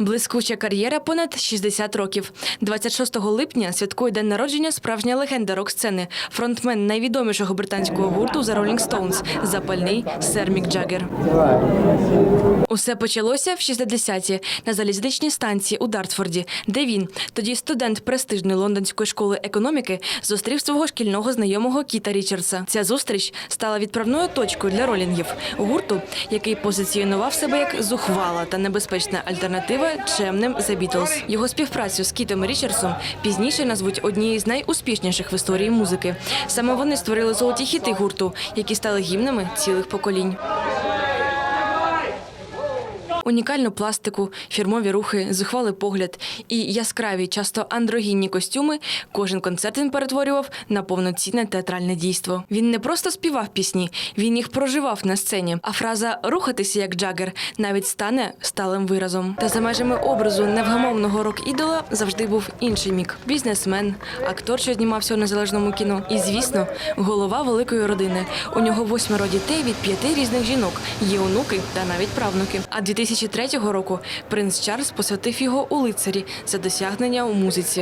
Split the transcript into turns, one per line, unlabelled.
Блискуча кар'єра понад 60 років. 26 липня святкує день народження справжня легенда рок-сцени, фронтмен найвідомішого британського гурту The Rolling Stones – запальний сер Мік Джаггер. Усе почалося в 60-ті на залізничній станції у Дартфорді, де він, тоді студент престижної лондонської школи економіки, зустрів свого шкільного знайомого Кіта Річардса. Ця зустріч стала відправною точкою для ролінгів гурту, який позиціонував себе як зухвала та небезпечна альтернатива чемним The Beatles. Його співпрацю з Кітом Річардсом пізніше назвуть однією з найуспішніших в історії музики. Саме вони створили золоті хіти гурту, які стали гімнами цілих поколінь. Унікальну пластику, фірмові рухи, зухвалий погляд і яскраві, часто андрогінні костюми. Кожен концерт він перетворював на повноцінне театральне дійство. Він не просто співав пісні, він їх проживав на сцені. А фраза рухатися як джагер навіть стане сталим виразом. Та за межами образу невгамовного рок-ідола завжди був інший мік: бізнесмен, актор, що знімався у незалежному кіно, і звісно, голова великої родини. У нього восьмеро дітей від п'яти різних жінок. Є онуки та навіть правнуки. А 2003 року принц Чарльз посвятив його у лицарі за досягнення у музиці.